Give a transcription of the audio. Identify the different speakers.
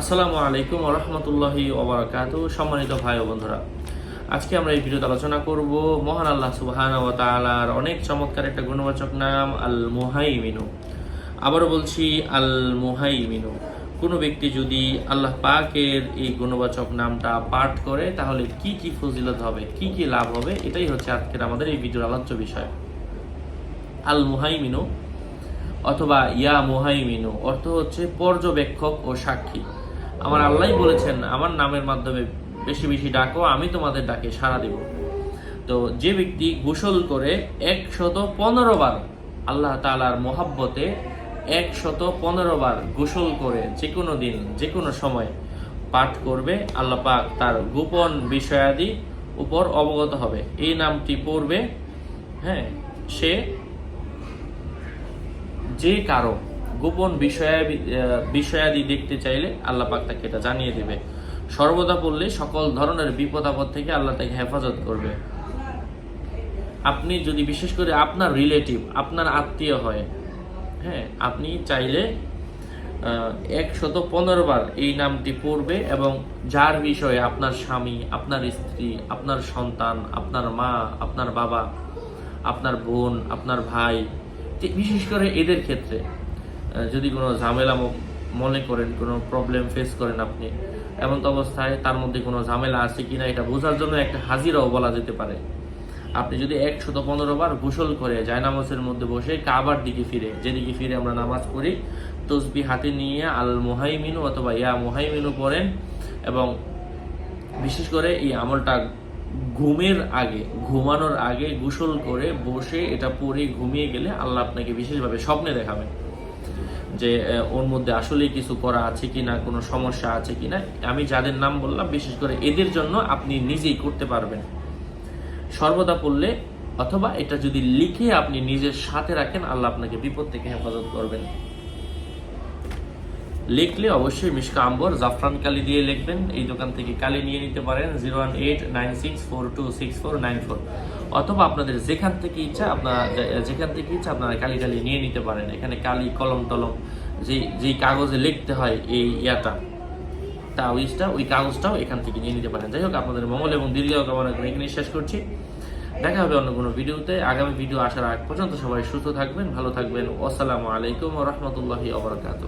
Speaker 1: আসসালামু আলাইকুম রহমতুল্লাহি ওবরাকাতু সম্মানিত ভাই ও বন্ধুরা, আজকে আমরা এই ভিডিওতে আলোচনা করব মহান আল্লাহ সুবহান ও তাআলার অনেক চমৎকার একটা গুণবাচক নাম আল মুহাইমিনু আবারও বলছি আল মুহাইমিনু কোনো ব্যক্তি যদি আল্লাহ পাকের এই গুণবাচক নামটা পাঠ করে, তাহলে কি কি ফজিলত হবে, কি কি লাভ হবে, এটাই হচ্ছে আজকের আমাদের এই ভিডিওর আলোচ্য বিষয়। আল মুহাইমিনু অথবা ইয়া মুহাইমিনু অর্থ হচ্ছে পর্যবেক্ষক ও সাক্ষী। আমার আল্লাহ বলেছেন, আমার নামের মাধ্যমে বেশি বেশি ডাকো, আমি তোমাদের ডাকে সাড়া দেব। তো যে ব্যক্তি গোসল করে একশত পনেরো বার আল্লাহ তালার মোহাব্বতে একশত পনেরো বার গোসল করে যে কোনো দিন, যে কোনো সময় পাঠ করবে, আল্লাহ পাক তার গোপন বিষয়াদি উপর অবগত হবে। এই নামটি পড়বে হ্যাঁ সে যে কারও গোপন বিষয়াদি আহ, বিষয়াদি দেখতে চাইলে আল্লাহ পাক তাকে এটা জানিয়ে দেবে। সর্বদা পড়লে সকল ধরনের বিপদ আপদ থেকে আল্লাহ তাকে হেফাজত করবে। আপনি যদি বিশেষ করে আপনার রিলেটিভ আপনার আত্মীয় হয় হ্যাঁ আপনি চাইলে একশত পনেরো বার এই নামটি পড়বে এবং যার বিষয়ে আপনার স্বামী আপনার স্ত্রী আপনার সন্তান আপনার মা আপনার বাবা আপনার বোন আপনার ভাই বিশেষ করে এদের ক্ষেত্রে যদি কোনো ঝামেলা মনে করেন, কোনো প্রবলেম ফেস করেন আপনি, এমন অবস্থায় তার মধ্যে কোনো ঝামেলা আছে কিনা এটা বোঝার জন্য একটা হাজিরাও বলা যেতে পারে। আপনি যদি একশত পনেরো বার গোসল করে জায়নামাজের মধ্যে বসে কাবার দিকে ফিরে, যেদিকে ফিরে আমরা নামাজ পড়ি, তসবি হাতে নিয়ে আল মুহাইমিনু অথবা ইয়া মুহাইমিনু পড়েন এবং বিশেষ করে এই আমলটা ঘুমের আগে, ঘুমানোর আগে গোসল করে বসে এটা পরে ঘুমিয়ে গেলে আল্লাহ আপনাকে বিশেষভাবে স্বপ্নে দেখাবেন। যে ওর মধ্যে আসলেই কিছু করা আছে কি না কোনো সমস্যা আছে কি না আমি যাদের নাম বললাম, বিশেষ করে এদের জন্য আপনি নিজেই করতে পারবেন। সর্বদা পড়লে অথবা এটা যদি লিখে আপনি নিজের সাথে রাখেন, আল্লাহ আপনাকে বিপদ থেকে হেফাজত করবেন। লিখলে অবশ্যই মিশকা আম্বর, জাফরান কালি দিয়ে লিখবেন। এই দোকান থেকে কালি নিয়ে নিতে পারেন, zero one eight nine six four two six four nine four. অথবা আপনাদের যেখান থেকে ইচ্ছা, আপনারা, যেখান থেকে ইচ্ছা, আপনারা কালি কালি নিয়ে নিতে পারেন। এখানে কালি, কলম টলম যে যেই কাগজে লিখতে হয় এই ইয়াটা, তা তাওইজটা ওই কাগজটাও এখান থেকে নিয়ে নিতে পারেন। যাই হোক, আপনাদের মঙ্গল এবং দীর্ঘ কামনা করে এখানে শেষ করছি। দেখা হবে অন্য কোনো ভিডিওতে। আগামী ভিডিও আসার আগ পর্যন্ত সবাই সুস্থ থাকবেন, ভালো থাকবেন। আসসালামু আলাইকুম রহমতুল্লাহি আবরকাত